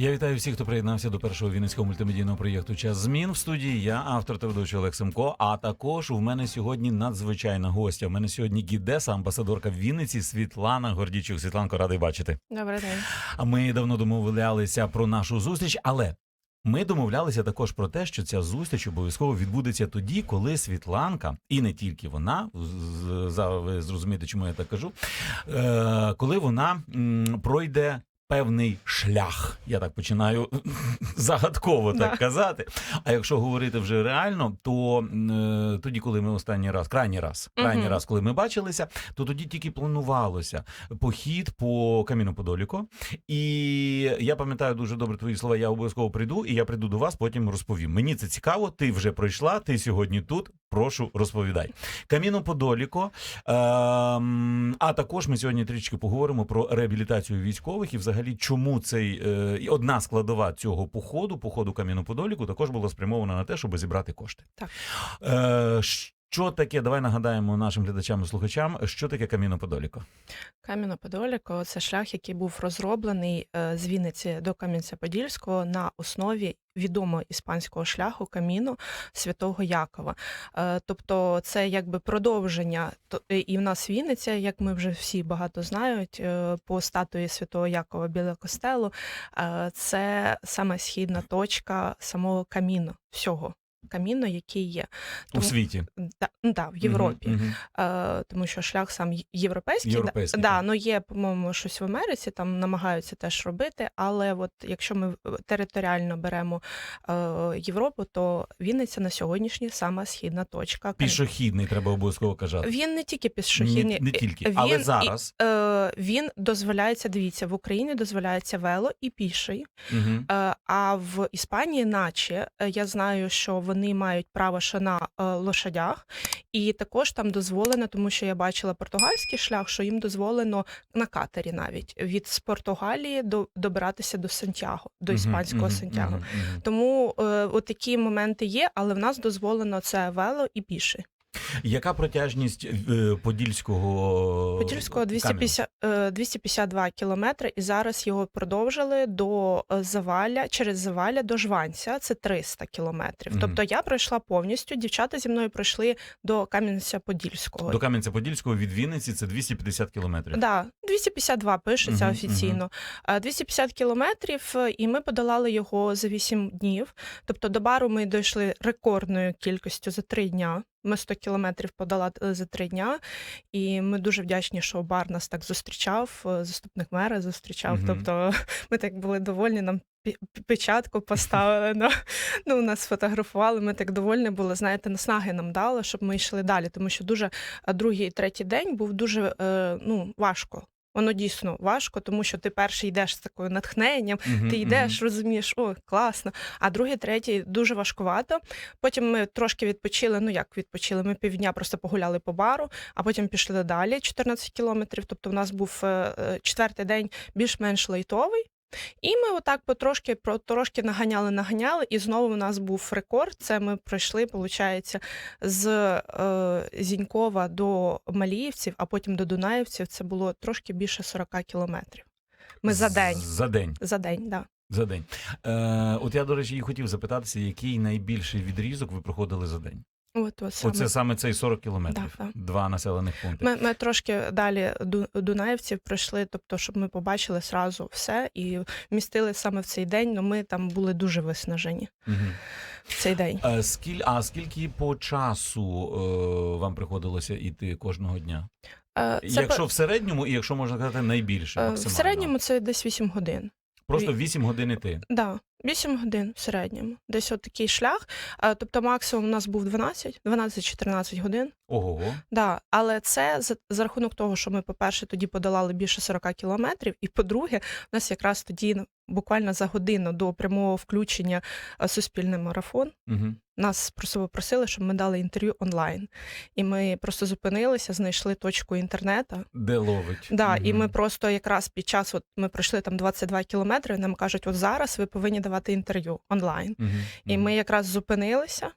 Я вітаю всіх, хто приєднався до першого вінницького мультимедійного проєкту Час змін в студії. Я автор та ведучий Олег Семко. А також у мене сьогодні надзвичайна гостя. У мене сьогодні гідеса, амбасадорка в Вінниці Світлана Гордічук. Світланко, радий бачити. Добрий день. А ми давно домовлялися про нашу зустріч, але. Ми домовлялися також про те, що ця зустріч обов'язково відбудеться тоді, коли Світланка, і не тільки вона, за ви зрозумієте, чому я так кажу, е, коли вона пройде певний шлях. Я так починаю загадково так Да. казати. А якщо говорити вже реально, то е, тоді, коли ми останній раз, крайній раз, крайній Мгм. раз, коли ми бачилися, то тоді тільки планувалося похід по Каміну Подоліко. І я пам'ятаю дуже добре твої слова. Я обов'язково прийду, і я прийду до вас, потім розповім. Мені це цікаво. Ти вже пройшла, ти сьогодні тут. Прошу, розповідай. Каміно Подоліко. Ем, а також ми сьогодні трішки поговоримо про реабілітацію військових і взагалі, чому цей е, і одна складова цього походу, походу Каміно Подоліку, також була спрямована на те, щоб зібрати кошти. Так. Е, що таке? Давай нагадаємо нашим глядачам і слухачам, що таке Каміно Подоліко. Кам'яно-Подоліко це шлях, який був розроблений е, з Вінниці до Кам'янця-Подільського на основі відомого іспанського шляху Каміно Святого Якова. Е, Тобто, це якби продовження. То- І в нас Вінниця, як ми вже всі багато знають, е, по статуї Святого Якова біля костелу, е, це саме східна точка самого каміно, всього каміно, який є. У світі Да, да, в Європі. Мгм. Е, тому що шлях сам європейський, Європейський, да, так. ну є, по-моєму, щось в Америці, там намагаються теж робити. Але от якщо ми територіально беремо е, Європу, то Вінниця на сьогоднішній сама східна точка. Пішохідний треба обов'язково казати. Він не тільки пішохідний, Не, не тільки, він але і- зараз. е, він дозволяється. Дивіться, в Україні дозволяється вело і піший. Мгм. Е, А в Іспанії, наче е, я знаю, що вони мають право ще на е, лошадях, і також там дозволено, тому що я бачила португальський шлях, що їм дозволено на катері навіть від з Португалії до добиратися до Сантьяго, до іспанського іспанського мгм, Сантьяго. мгм, мгм. Тому е, от такі моменти є, але в нас дозволено це вело і піший. Яка протяжність е, подільського Подільського каменю? 250, е, 252 кілометри, і зараз його продовжили до е, Заваля, через Заваля до Жванця, це 300 кілометрів. Мгм. Тобто я пройшла повністю, дівчата зі мною пройшли до Кам'янця-Подільського. До Кам'янця-Подільського від Вінниці це 250 кілометрів. Да, 252 пишеться Мгм, офіційно. Е, 250 кілометрів, е, і ми подолали його за 8 днів. Тобто до бару ми дійшли рекордною кількістю за 3 дня. Ми 100 кілометрів подала е, за три дня, і ми дуже вдячні, що бар нас так зустрічав, е, заступник мера зустрічав. Мгм. Тобто ми так були довольні, нам печатку поставили. ну, ну, нас фотографували. ми так довольні були. Знаєте, наснаги нам дали, щоб ми йшли далі, тому що дуже другий і третій день був дуже е, ну, важко. Воно дійсно важко, тому що ти перший йдеш з такою натхненням, Мгм, ти йдеш, розумієш, о, класно. А другий, третій дуже важкувато. Потім ми трошки відпочили. Ну як відпочили? Ми півдня просто погуляли по бару, а потім пішли далі 14 кілометрів. Тобто, в нас був е, е, четвертий день більш-менш лайтовий. І ми отак потрошки трошки наганяли, наганяли, і знову у нас був рекорд. Це ми пройшли, виходить, з е, Зінькова до Маліївців, а потім до Дунаївців. Це було трошки більше 40 кілометрів. Ми за день. За день. За день, да. За день. Е, от я, до речі, і хотів запитатися, який найбільший відрізок ви проходили за день? От, от саме. Оце саме цей 40 кілометрів. Да, да. Два населених пункти. Ми, ми трошки далі Ду- Дунаївців пройшли, тобто, щоб ми побачили сразу все і вмістили саме в цей день. Ну ми там були дуже виснажені Мгм. в цей день. Е, скіль, а скільки по часу е, вам приходилося йти кожного дня? Е, якщо по- в середньому, і якщо можна сказати, найбільше е, в середньому це десь 8 годин. Просто ві- 8 годин іти. Да, 8 годин в середньому. Десь от такий шлях. Тобто максимум у нас був 12, 12-14 годин. Ого. Да, але це за, за рахунок того, що ми, по-перше, тоді подолали більше 40 кілометрів, і по-друге, у нас якраз тоді ну, буквально за годину до прямого включення е, суспільний марафон. Угу. Нас просто попросили, щоб ми дали інтерв'ю онлайн. І ми просто зупинилися, знайшли точку інтернету. Де ловить. Да, і ми просто якраз під час, от ми пройшли там 22 кілометри, нам кажуть, от зараз ви повинні давати інтерв'ю онлайн. Угу, І угу. ми якраз зупинилися.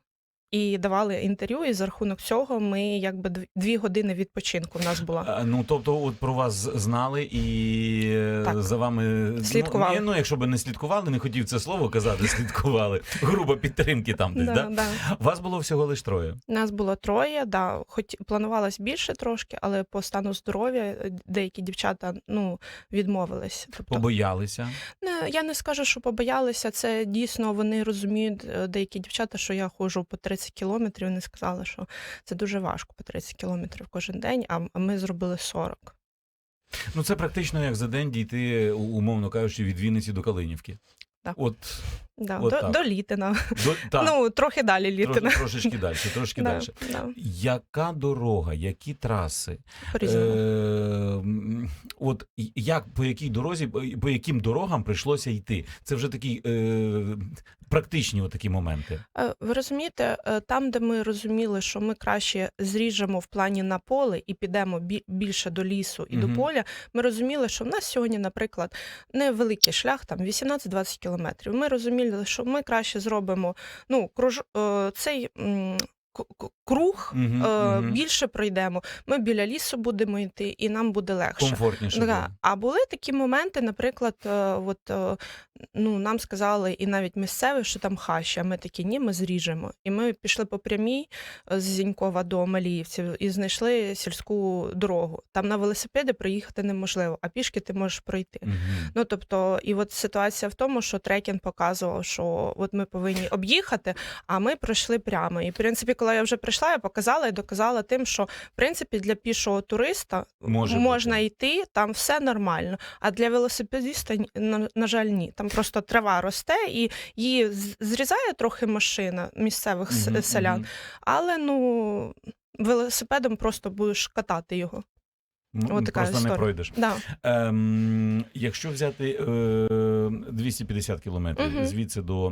І давали інтерв'ю. І за рахунок цього ми якби дв- дві години відпочинку в нас була. Ну, тобто, от про вас знали і е, Так. за вами Слідкували. Ну, ну, якщо би не слідкували, не хотів це слово казати, слідкували. Груба підтримки там десь, Да, да? да. Вас було всього лиш троє. Нас було троє, да, хоч планувалось більше трошки, але по стану здоров'я е, деякі дівчата ну, відмовились. Тобто, Побоялися. не, я не скажу, що побоялися. Це дійсно вони розуміють, е, деякі дівчата, що я ходжу по 30 кілометрів. Вони сказали, що це дуже важко по 30 кілометрів кожен день, а ми зробили 40. Ну, це практично як за день дійти, умовно кажучи, від Вінниці до Калинівки. Так. От Да, От до, так. до Літина. до, так, Ну, трохи далі трош- Літина. трошечки далі, трошки Да, далі. да, Яка дорога, які траси? Е, от як по якій дорозі, по яким дорогам прийшлося йти? Це вже такі е, практичні такі моменти. Е, Ви розумієте, е, там, де ми розуміли, що ми краще зріжемо в плані на поле і підемо більше до лісу і Мгм. до поля, ми розуміли, що в нас сьогодні, наприклад, невеликий шлях, там 18-20 кілометрів. Ми розуміли, що ми краще зробимо ну, круж, е, цей круг. Мгм, е, мгм. Більше пройдемо. Ми біля лісу будемо йти, і нам буде легше. Комфортніше. Да. А були такі моменти, наприклад, е, от, е, ну, нам сказали, і навіть місцеві, що там хащі, а ми такі, ні, ми зріжемо. І ми пішли по прямій з Зінькова до Маліївців і знайшли сільську дорогу. Там на велосипеді проїхати неможливо, а пішки ти можеш пройти. Мгм. Ну, тобто, і от ситуація в тому, що трекінг показував, що от ми повинні об'їхати, а ми пройшли прямо. І в принципі, коли я вже прийшла, я показала і доказала тим, що в принципі для пішого туриста Може можна бути. йти, там все нормально. А для велосипедиста, на, на жаль, ні. Там просто трава росте і її зрізає трохи машина місцевих Мгм, селян, мгм. але ну велосипедом просто будеш катати його. М, От така Просто не пройдеш. Да. Ем, якщо взяти е, 250 кілометрів Мгм. звідси до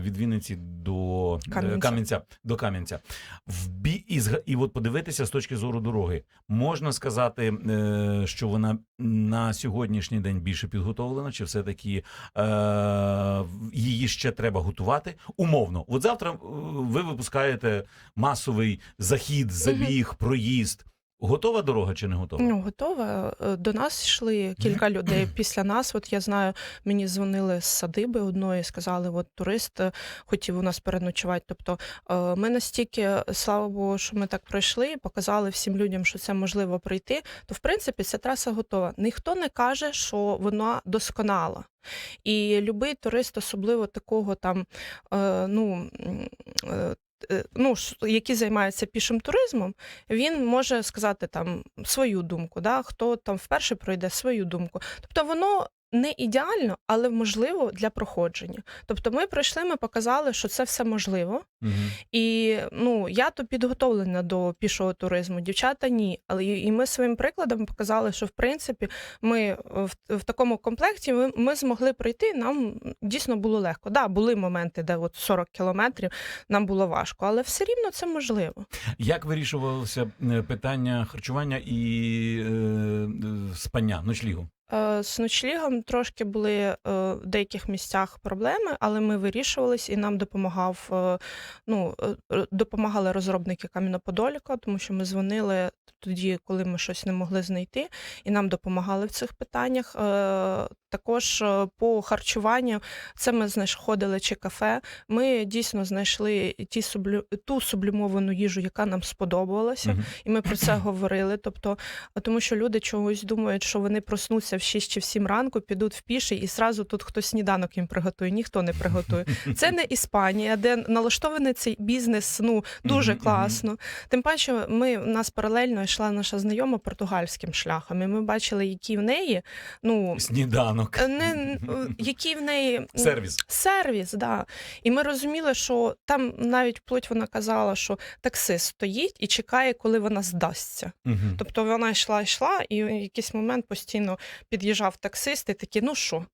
від Вінниці до е, Кам'янця. Кам'янця, до Кам'янця, в бі, і, і от подивитися з точки зору дороги, можна сказати, е, що вона на сьогоднішній день більше підготовлена, чи все-таки е, її ще треба готувати? Умовно, от завтра е, ви випускаєте масовий захід, забіг, проїзд. Готова дорога чи не готова? Ну, готова. Е, До нас йшли кілька людей після нас. От я знаю, мені дзвонили з садиби одної, сказали, от турист е, хотів у нас переночувати. Тобто е, ми настільки, слава Богу, що ми так пройшли, показали всім людям, що це можливо пройти. То в принципі ця траса готова. Ніхто не каже, що вона досконала. І любий турист, особливо такого там, ну. Е, Ну, які займаються пішим туризмом, він може сказати там свою думку, да? хто там вперше пройде свою думку. Тобто воно не ідеально, але можливо для проходження. Тобто ми пройшли, ми показали, що це все можливо. Мгм. І ну я то підготовлена до пішого туризму, дівчата ні. Але і ми своїм прикладом показали, що в принципі ми в, в такому комплекті ми, ми змогли пройти. Нам дійсно було легко. Да, були моменти, де от 40 кілометрів нам було важко, але все рівно це можливо. Як вирішувалося е, питання харчування і е, е, спання, ночлігу? Е, З ночлігом трошки були е, в деяких місцях проблеми, але ми вирішувались і нам допомагав. е, Ну, допомагали розробники Кам'яноподоліка, тому що ми дзвонили тоді, коли ми щось не могли знайти, і нам допомагали в цих питаннях. Також е, по харчуванню це ми знаходили чи кафе. Ми дійсно знайшли ті сублю... ту сублімовану їжу, яка нам сподобалася. Мгм. І ми про це говорили. Тобто, тому що люди чогось думають, що вони проснуться в 6 чи в 7 ранку, підуть в піший, і зразу тут хтось сніданок їм приготує. Ніхто не приготує. Це не Іспанія, де налаштований цей бізнес ну дуже Мгм, мгм. класно. Тим паче, ми в нас паралельно йшла наша знайома португальським шляхом. І ми бачили, які в неї ну Сніданок. Е, не який в неї Сервіс. Сервіс, да. І ми розуміли, що там навіть вплоть вона казала, що таксист стоїть і чекає, коли вона здасться. Угу. Тобто вона йшла, йшла, і в якийсь момент постійно під'їжджав таксист і такий, ну що?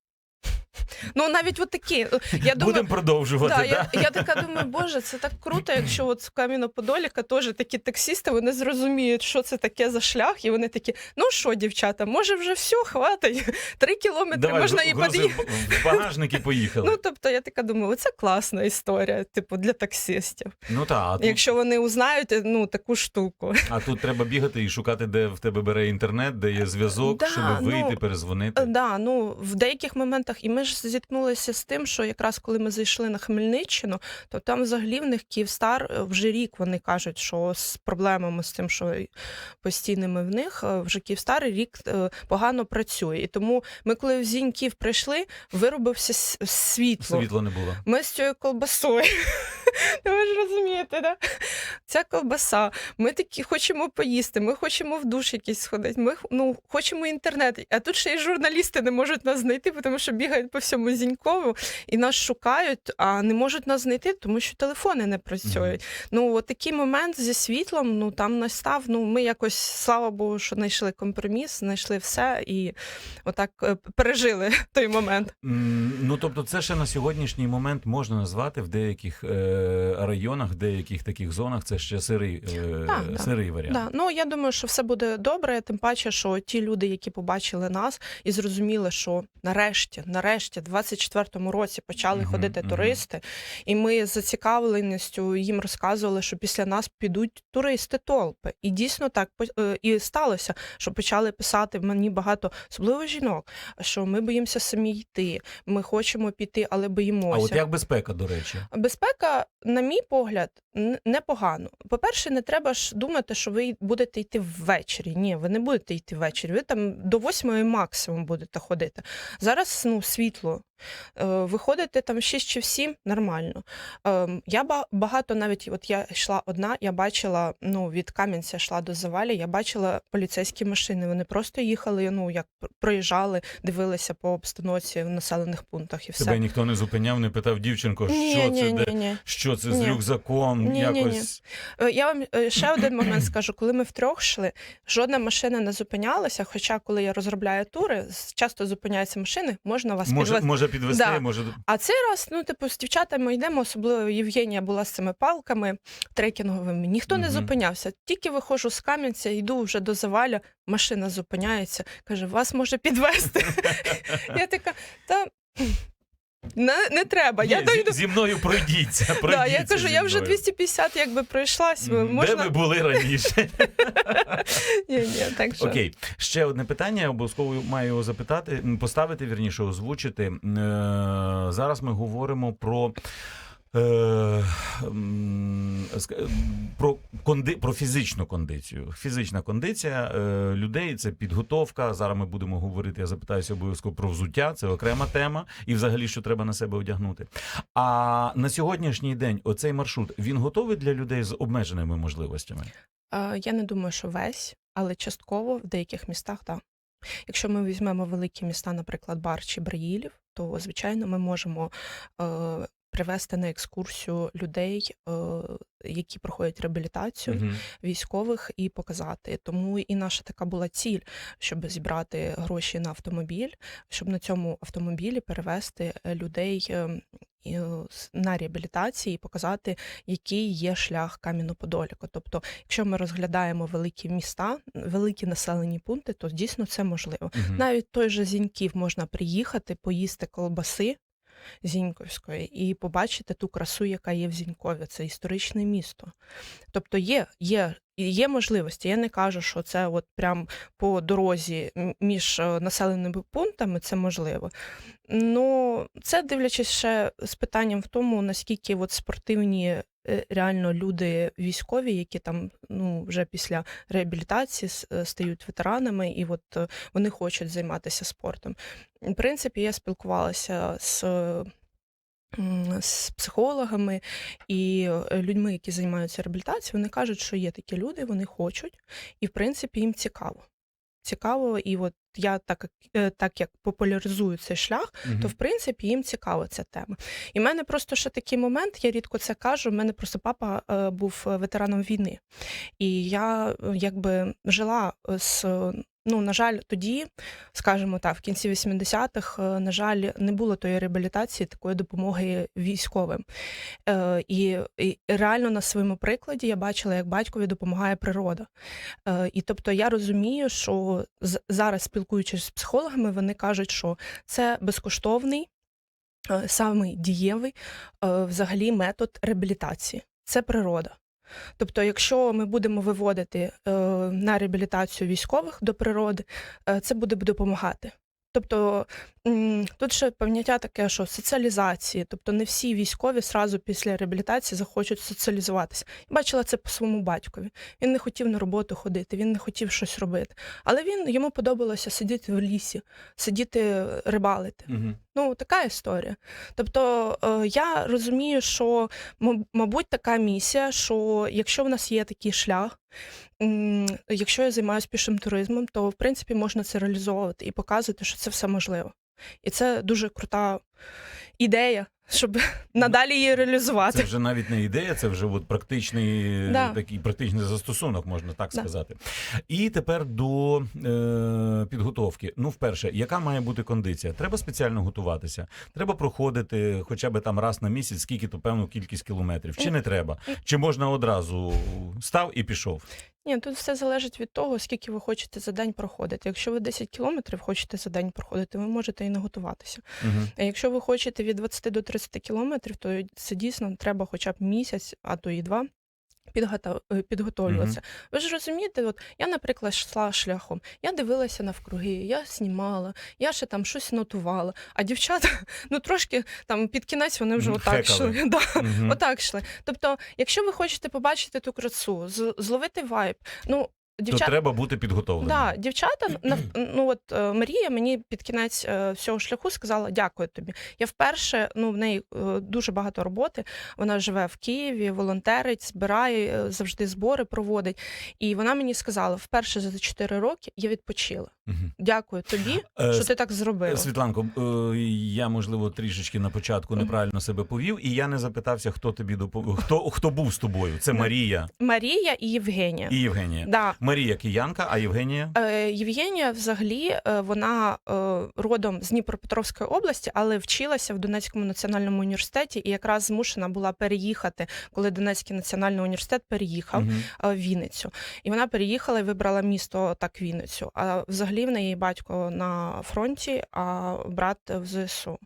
Ну навіть от такі. е, Я думаю, Будемо продовжувати. Да, да? я, я така думаю, боже, це так круто, якщо от в Кам'яно-Подоліка теж такі таксісти, вони зрозуміють, що це таке за шлях, і вони такі, ну що, дівчата, може вже все, хватить, три кілометри, Давай, можна і під'їхати. в в поїхали. Ну, тобто, я така думаю, це класна історія, типу, для таксистів. Ну так, а тут, Якщо вони узнають ну, таку штуку. а тут треба бігати і шукати, де в тебе бере інтернет, де є зв'язок, Да, щоб ну, вийти, перезвонити. Е, Да, ну в деяких моментах, і ми ж зіткнулися з тим, що якраз коли ми зайшли на Хмельниччину, то там взагалі в них Київстар вже рік вони кажуть, що з проблемами з тим, що постійними в них е, вже Київстар рік е, погано працює. І тому ми, коли в Зіньків прийшли, виробився світло. Світла не було. Ми з цією колбасою. Ви ж розумієте, да? Ця колбаса. Ми такі хочемо поїсти, ми хочемо в душ якийсь сходити, ми ну, хочемо інтернет. А тут ще й журналісти не можуть нас знайти, тому що бігають по всьому Зінькову і нас шукають, а не можуть нас знайти, тому що телефони не працюють. Ну, от такий момент зі світлом, ну там настав. Ну, ми якось, слава Богу, що знайшли компроміс, знайшли все і отак е, пережили той момент. М, Ну, тобто, це ще на сьогоднішній момент можна назвати в деяких е, районах, в деяких таких зонах. Це ще сирий, е, да. сирий варіант. Да, ну я думаю, що все буде добре. Тим паче, що ті люди, які побачили нас і зрозуміли, що нарешті, нарешті, в 24-му році почали Мгм, ходити мгм. туристи, і ми з зацікавленістю їм розказували, що після нас підуть туристи толпи. І дійсно так е, і сталося, що почали писати мені багато, особливо жінок, що ми боїмося самі йти. Ми хочемо піти, але боїмося. А от як безпека, до речі? Безпека, на мій погляд, н- непогано. По-перше, не треба ж думати, що ви будете йти ввечері. Ні, ви не будете йти ввечері. Ви там до восьмої максимум будете ходити. Зараз ну, світло. Е, Виходите там 6 чи в 7, нормально. Е, Я багато навіть, от я йшла одна, я бачила, ну, від Кам'янця йшла до Завалі, я бачила поліцейські машини. Вони просто їхали, ну, як проїжджали, дивилися по обстановці в населених пунктах і все. Тебе ніхто не зупиняв, не питав дівчинко, що ні, це, ні, де, ні. що це з Ні. рюкзаком, Ні, ні, ні. Е, Я вам е, ще один момент скажу. Коли ми втрьох йшли, жодна машина не зупинялася. Хоча, коли я розробляю тури, часто зупиняються машини, можна вас Може, підвести. Може підвести, Да. може. А цей раз, ну, типу, з дівчатами йдемо, особливо Євгенія була з цими палками трекінговими. Ніхто не зупинявся. Тільки виходжу з Кам'янця, йду вже до заваля, машина зупиняється, каже, вас може підвести. Я така, та. Не, не треба, я Ні, зі, дойду. зі мною пройдіться. Да, я кажу, я вже 250 якби пройшлась. Мгм. Можна... Де ви були раніше? Ні, ні, так що... Окей, ще одне питання. Я обов'язково маю його запитати, поставити, вірніше, озвучити. Е, Зараз ми говоримо про. Е, Про конди... про фізичну кондицію. Фізична кондиція е, людей це підготовка. Зараз ми будемо говорити. Я запитаюся обов'язково про взуття. Це окрема тема, і взагалі, що треба на себе одягнути. А на сьогоднішній день оцей маршрут він готовий для людей з обмеженими можливостями. Е, Я не думаю, що весь, але частково в деяких містах так. Якщо ми візьмемо великі міста, наприклад, Бар чи Браїлів, то звичайно ми можемо е, привести на екскурсію людей, е, які проходять реабілітацію Мгм. військових, і показати. Тому і наша така була ціль, щоб зібрати гроші на автомобіль, щоб на цьому автомобілі перевести е, людей. е, На реабілітації і показати, який є шлях Кам'яно-Подоліка. Тобто, якщо ми розглядаємо великі міста, великі населені пункти, то дійсно це можливо. Мгм. Навіть той же Зіньків можна приїхати, поїсти колбаси Зіньковської і побачити ту красу, яка є в Зінькові. Це історичне місто. Тобто є, є, є можливості. Я не кажу, що це от прям по дорозі між е, населеними пунктами це можливо. Ну, це дивлячись ще з питанням в тому, наскільки от спортивні реально люди військові, які там ну вже після реабілітації е, стають ветеранами, і от е, вони хочуть займатися спортом. В принципі, я спілкувалася з. е, З психологами і е, людьми, які займаються реабілітацією, вони кажуть, що є такі люди, вони хочуть, і в принципі їм цікаво. Цікаво, і от я так, як- е, так як популяризую цей шлях, угу. то в принципі їм цікава ця тема. І в мене просто ще такий момент, я рідко це кажу. в мене просто папа е, був е, ветераном війни, і я якби жила з ну, на жаль, тоді, скажімо так, в кінці 80-х, е, на жаль, не було тої реабілітації, такої допомоги військовим. Е, І, і реально на своєму прикладі я бачила, як батькові допомагає природа. Е, І тобто я розумію, що зараз, спілкуючись з психологами, вони кажуть, що це безкоштовний, самий дієвий взагалі метод реабілітації. Це природа. Тобто, якщо ми будемо виводити е, на реабілітацію військових до природи, е, це буде допомагати. Тобто тут ще поняття таке, що соціалізації, тобто не всі військові сразу після реабілітації захочуть соціалізуватися. Я бачила це по своєму батькові. Він не хотів на роботу ходити, він не хотів щось робити. Але він йому подобалося сидіти в лісі, сидіти е, рибалити. Угу. Ну, така історія. Тобто е, я розумію, що, мабуть, така місія, що якщо в нас є такий шлях, якщо я займаюся пішим туризмом, то в принципі можна це реалізовувати і показувати, що це все можливо. І це дуже крута ідея, щоб надалі її реалізувати. Це вже навіть не ідея, це вже от практичний Да. такий практичний застосунок, можна так Да. сказати. І тепер до е, підготовки. Ну, вперше, яка має бути кондиція? Треба спеціально готуватися. Треба проходити хоча б там раз на місяць, скільки то певну кількість кілометрів. Чи не треба? Чи можна одразу став і пішов? Ні, тут все залежить від того, скільки ви хочете за день проходити. Якщо ви 10 кілометрів хочете за день проходити, ви можете і не готуватися. Угу. А якщо ви хочете від 20 до 30 кілометрів, то це дійсно треба хоча б місяць, а то і два. е, Підготовлюватися. Ви ж розумієте, от я, наприклад, йшла шляхом, я дивилася навкруги, я знімала, я ще там щось нотувала. А дівчата, ну трошки там під кінець вони вже Мгм, отак хекали. йшли. Да. Угу. Отак йшли. Тобто, якщо ви хочете побачити ту красу, зловити вайб, ну То треба бути підготовленим. Да, дівчата, ну от е, Марія мені під кінець е, всього шляху сказала дякую тобі. Я вперше, ну в неї е, дуже багато роботи. Вона живе в Києві, волонтерить, збирає завжди збори проводить. І вона мені сказала: вперше за 4 роки я відпочила. Мгм. Дякую тобі, що ти так зробила. Світланко, я можливо трішечки на початку неправильно себе повів, і я не запитався, хто тобі допомог. Хто, хто був з тобою? Це Марія Марія і Євгенія. і Євгенія. Да. Марія киянка, а Євгенія Е, Євгенія, взагалі, е, вона е, родом з Дніпропетровської області, але вчилася в Донецькому національному університеті і якраз змушена була переїхати, коли Донецький національний університет переїхав в Вінницю. І вона переїхала і вибрала місто так Вінницю. А взагалі в неї батько на фронті, а брат в ЗСУ.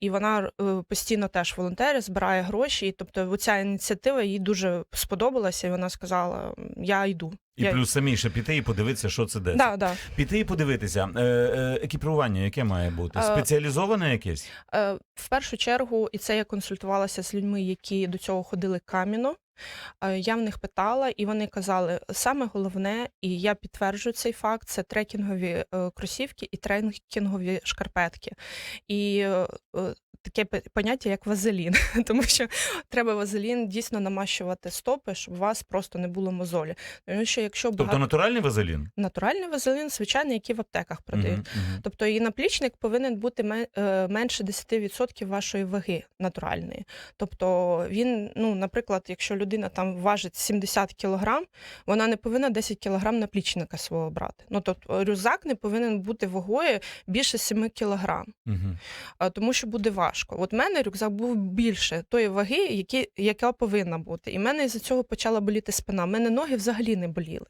І вона постійно теж волонтерить, збирає гроші. І, тобто, ця ініціатива їй дуже сподобалася, і вона сказала: Я йду. І Я... плюс самі ще піти і подивитися, що це де. Да, да. Піти і подивитися. Е, е, екіпірування, яке має бути? Е, Спеціалізоване якесь? Е, В першу чергу, і це я консультувалася з людьми, які до цього ходили каміно. Е, Я в них питала, і вони казали, саме головне, і я підтверджую цей факт: це трекінгові е, кросівки і трекінгові шкарпетки. І е, е, таке поняття, як вазелін, тому що треба вазелін дійсно намащувати стопи, щоб у вас просто не було мозолі. Тому що якщо Тобто натуральний вазелін? натуральний вазелін, звичайний, який в аптеках продають. Мгм, мгм. Тобто і наплічник повинен бути е, менше 10% вашої ваги натуральної. Тобто він, ну, наприклад, якщо людина там важить 70 кг, вона не повинна 10 кг наплічника свого брати. Ну тобто рюкзак не повинен бути вагою більше 7 кг, Мгм. тому що буде важко. От в мене рюкзак був більше тої ваги, які, яка повинна бути. І в мене із-за цього почала боліти спина. У мене ноги взагалі не боліли.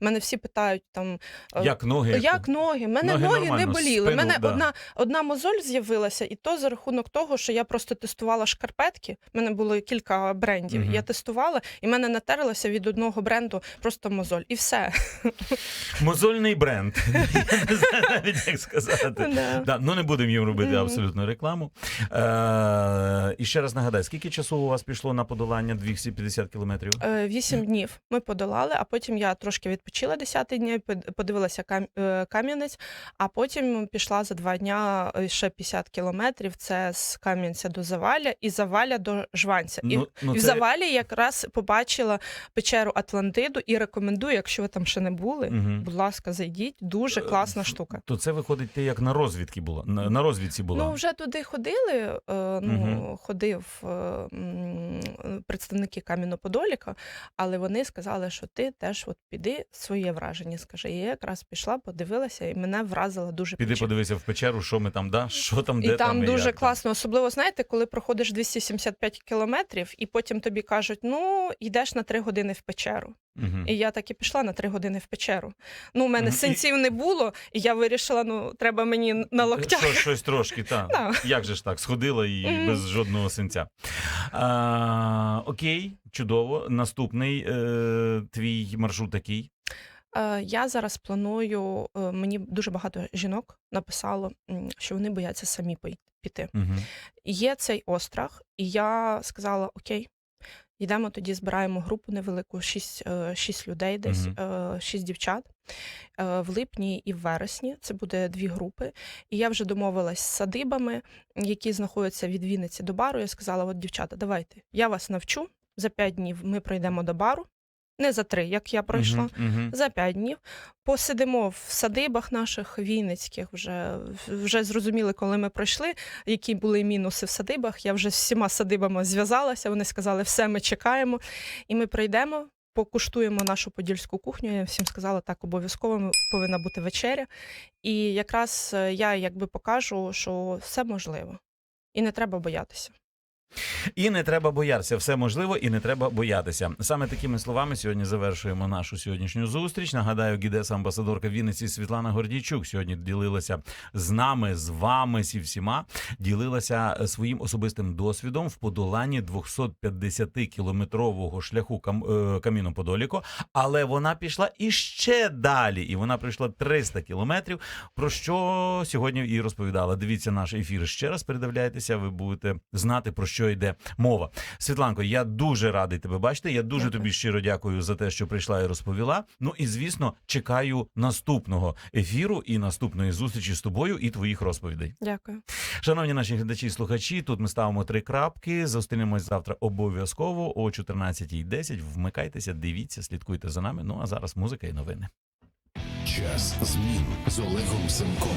Мене всі питають там. е, Як ноги? як ноги? Мене Ноги ноги, не боліли. У спину, мене да. одна, одна мозоль з'явилася, і то за рахунок того, що я просто тестувала шкарпетки. У мене було кілька брендів. Мгм. Я тестувала, і в мене натерлася від одного бренду просто мозоль. І все. Мозольний бренд. Я не знаю навіть, як сказати. Да. Да, ну не будемо їм робити абсолютно рекламу. Е, і ще раз нагадай, скільки часу у вас пішло на подолання 250 кілометрів? Е, Вісім днів ми подолали, а потім я трошки відпочила 10 днів, под- подивилася е, Кам'янець, а потім пішла за два дня е, ще 50 кілометрів. Це з Кам'янця до Заваля і Заваля до Жванця. І Ну, ну, в це- Завалі якраз побачила печеру Атлантиду і рекомендую, якщо ви там ще не були, Мгм. будь ласка, зайдіть. Дуже класна штука. То це виходить, ти як на розвідки була. На, на розвідці була. Ну, вже туди ходили е, ну, Мгм. ходив е, представники Кам'яноподоліка, але вони сказали, що ти теж от піди своє враження скажи. І я якраз пішла, подивилася, і мене вразила дуже Піди печера. подивися в печеру, що ми там, да? що там, де І там і дуже як там. класно, особливо знаєте, коли проходиш 275 кілометрів, і потім тобі кажуть, ну йдеш на 3 години в печеру. Мгм. І я так і пішла на 3 години в печеру. Ну, у мене. І- синців не було, і я вирішила, ну треба мені на локтях. Що, щось трошки, так. Да. Як же ж так? Сходила і Мгм. без жодного синця. А, окей, чудово. Наступний е, твій маршрут такий. Е, Я зараз планую. е, Мені дуже багато жінок написало, що вони бояться самі піти. Угу. Є цей острах, і я сказала: Окей, йдемо тоді, збираємо групу невелику, шість, е, шість людей, десь угу. е, шість дівчат. е, В липні і в вересні це буде дві групи. І я вже домовилась з садибами, які знаходяться від Вінниці до бару. Я сказала: от, дівчата, давайте, я вас навчу. За п'ять днів ми пройдемо до бару. Не за три, як я пройшла. Угу. За п'ять днів посидимо в садибах наших вінницьких. Вже вже зрозуміли, коли ми пройшли, які були мінуси в садибах. Я вже з всіма садибами зв'язалася. Вони сказали, все, ми чекаємо. І ми прийдемо, покуштуємо нашу подільську кухню. Я всім сказала, так обов'язково повинна бути вечеря. І якраз е, я якби покажу, що все можливо, і не треба боятися. І не треба боятися, все можливо, і не треба боятися. Саме такими словами сьогодні завершуємо нашу сьогоднішню зустріч. Нагадаю, гідеса амбасадорка Вінниці Світлана Гордійчук сьогодні ділилася з нами, з вами, зі всіма, ділилася своїм особистим досвідом в подоланні 250 кілометрового шляху Кам- е, Каміно Подоліко. Але вона пішла іще далі, і вона пройшла 300 кілометрів. Про що сьогодні і розповідала. Дивіться наш ефір ще раз. Передивляйтеся, ви будете знати про що йде мова. Світланко, я дуже радий тебе бачити. Я дуже Дякую. тобі щиро дякую за те, що прийшла і розповіла. Ну і звісно, чекаю наступного ефіру і наступної зустрічі з тобою і твоїх розповідей. Дякую. Шановні наші глядачі і слухачі, тут ми ставимо три крапки. Зустрінемось завтра обов'язково о 14.10. Вмикайтеся, дивіться, слідкуйте за нами. Ну а зараз музика і новини. Час змін з Олегом Семком.